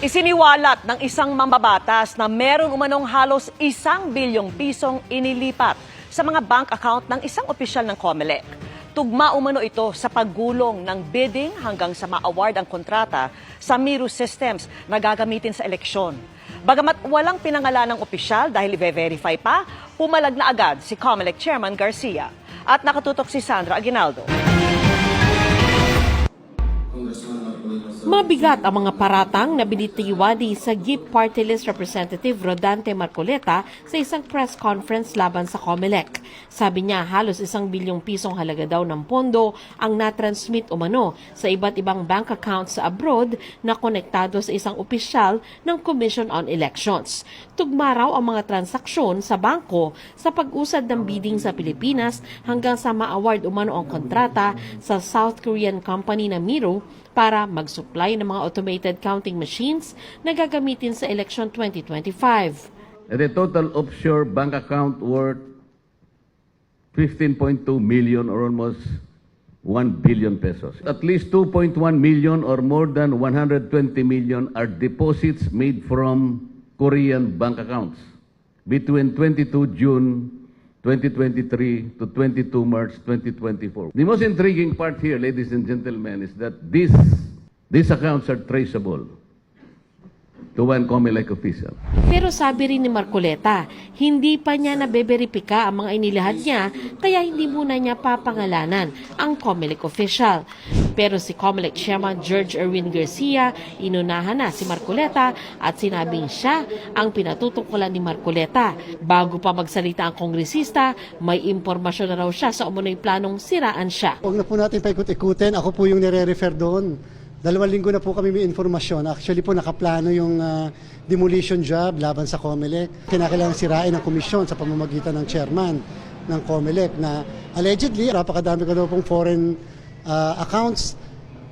Isiniwalat ng isang mambabatas na meron umanong halos isang bilyong pisong inilipat sa mga bank account ng isang opisyal ng COMELEC. Tugma umano ito sa paggulong ng bidding hanggang sa ma-award ang kontrata sa Miro Systems na gagamitin sa eleksyon. Bagamat walang pinangalan ng opisyal dahil i-verify pa, pumalag na agad si COMELEC Chairman Garcia. At nakatutok si Sandra Aguinaldo. Mabigat ang mga paratang na binitiwadi sa GIP Party List Representative Rodante Marcoleta sa isang press conference laban sa COMELEC. Sabi niya halos isang bilyong pisong halaga daw ng pondo ang natransmit umano sa iba't ibang bank accounts sa abroad na konektado sa isang opisyal ng Commission on Elections. Tugma raw ang mga transaksyon sa bangko sa pag-usad ng bidding sa Pilipinas hanggang sa ma-award umano ang kontrata sa South Korean company na Miro para mag-supply ng mga automated counting machines na gagamitin sa election 2025. at a total offshore bank account worth 15.2 million or almost 1 billion pesos. At least 2.1 million or more than 120 million are deposits made from Korean bank accounts between 22 June 2023 to 22 March 2024. The most intriguing part here, ladies and gentlemen, is that these, these accounts are traceable to one COMELEC official. Pero sabi rin ni Marcoleta, hindi pa niya nabeberipika ang mga inilahad niya kaya hindi muna niya papangalanan ang COMELEC official. Pero si COMELEC Chairman George Erwin Garcia, inunahan na si Marcoleta at sinabing siya ang pinatutungkulan ni Marcoleta. Bago pa magsalita ang kongresista, may impormasyon na raw siya sa umunoy planong siraan siya. Huwag na po natin paikot-ikutin. Ako po yung nire-refer doon. Dalawang linggo na po kami may informasyon. Actually po nakaplano yung ah, demolition job laban sa COMELEC. Kinakailangan sirain ang komisyon sa pamamagitan ng chairman ng COMELEC na allegedly napakadami ko daw pong foreign ah, accounts.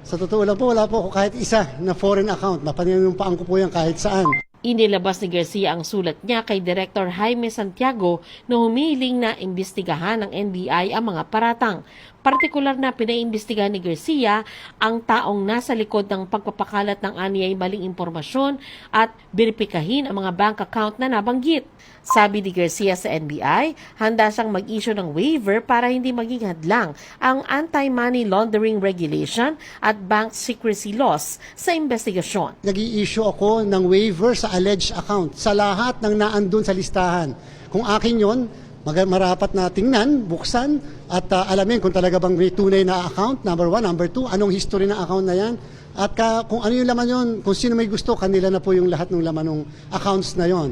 Sa totoo lang po, wala po ako kahit isa na foreign account. Mapaninumpaan ko po yan kahit saan. Inilabas ni Garcia ang sulat niya kay Director Jaime Santiago na humiling na imbestigahan ng NBI ang mga paratang. Partikular na pinaimbestigahan ni Garcia ang taong nasa likod ng pagpapakalat ng aniyay maling impormasyon at beripikahin ang mga bank account na nabanggit. Sabi ni Garcia sa NBI, handa siyang mag-issue ng waiver para hindi maging hadlang ang anti-money laundering regulation at bank secrecy laws sa investigasyon. nag issue ako ng waiver sa alleged account sa lahat ng naandun sa listahan. Kung akin yon, mag- marapat na tingnan, buksan, at uh, alamin kung talaga bang may tunay na account, number one. Number two, anong history ng account na yan. At ka, kung ano yung laman yon, kung sino may gusto, kanila na po yung lahat ng laman ng accounts na yon.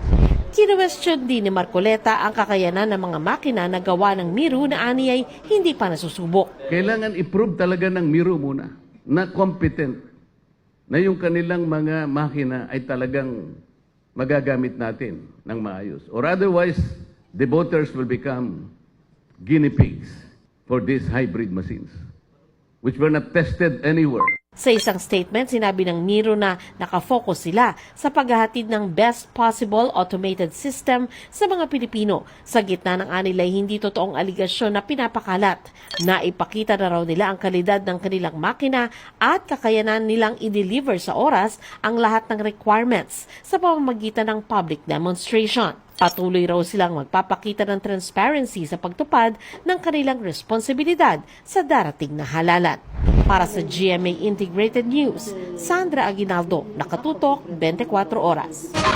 Kinwestiyon din ni Marcoleta ang kakayanan ng mga makina na gawa ng Miro na aniyay hindi pa nasusubok. Kailangan i-prove talaga ng Miro muna na competent na yung kanilang mga makina ay talagang magagamit natin ng maayos. Or otherwise, the voters will become guinea pigs for these hybrid machines, which were not tested anywhere. Sa isang statement, sinabi ng Miro na nakafocus sila sa paghahatid ng best possible automated system sa mga Pilipino sa gitna ng anilay hindi totoong aligasyon na pinapakalat. Naipakita na raw nila ang kalidad ng kanilang makina at kakayanan nilang i-deliver sa oras ang lahat ng requirements sa pamamagitan ng public demonstration. Patuloy raw silang magpapakita ng transparency sa pagtupad ng kanilang responsibilidad sa darating na halalan. Para sa GMA Integrated News, Sandra Aguinaldo, Nakatutok, 24 Oras.